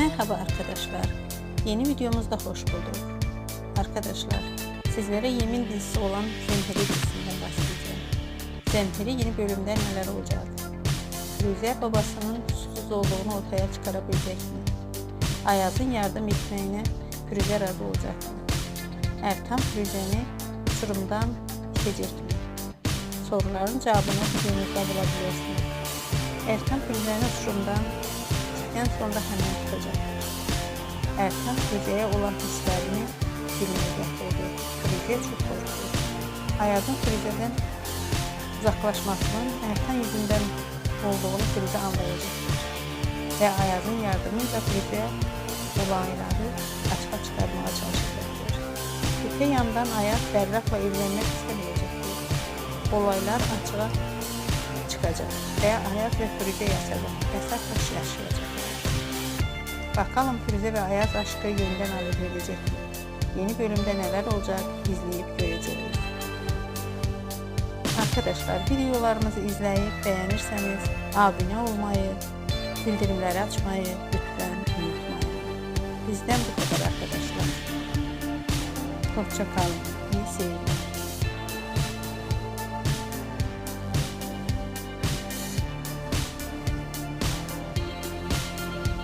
Merhaba arkadaşlar. Yeni videomuzda hoş bulduk. Arkadaşlar, sizlere Yemin dizisi olan Zemheri dizisinden bahsedeceğim. Zemheri yeni bölümde neler olacak? Firuze babasının suçsuz olduğunu ortaya çıkarabilecek mi? Ayaz'ın yardım etmeyine Firuze razı olacak mı? Ertan Firuze'ni uçurumdan itecek mi? Soruların cevabını videomuzda bulabilirsiniz. Ertan Firuze'ni uçurumdan en sonunda hemen tutacak. Ertan Firuze'ye olan hislerini bilmeyecek oldu. Firuze çok korkuyor. Ayaz'ın Firuze'den uzaklaşmasının Ertan yüzünden olduğunu Firuze anlayacak. Ve Ayaz'ın yardımıyla Firuze olayları açığa çıkarmaya çalışacaktır. Öte yandan Ayaz Berrak'la evlenmek istemeyecektir. Olaylar açığa çıkacak ve Ayaz ve Firuze yaşayacak. Yasak taş yaşayacaklar. Bakalım Firuze ve Ayaz aşkı yeniden alevlenecek mi? Yeni bölümde neler olacak izleyip göreceğiz. Arkadaşlar videolarımızı izleyip beğenirseniz abone olmayı, bildirimleri açmayı lütfen unutmayın. Bizden bu kadar arkadaşlar. Hoşça kalın. İyi seyirler.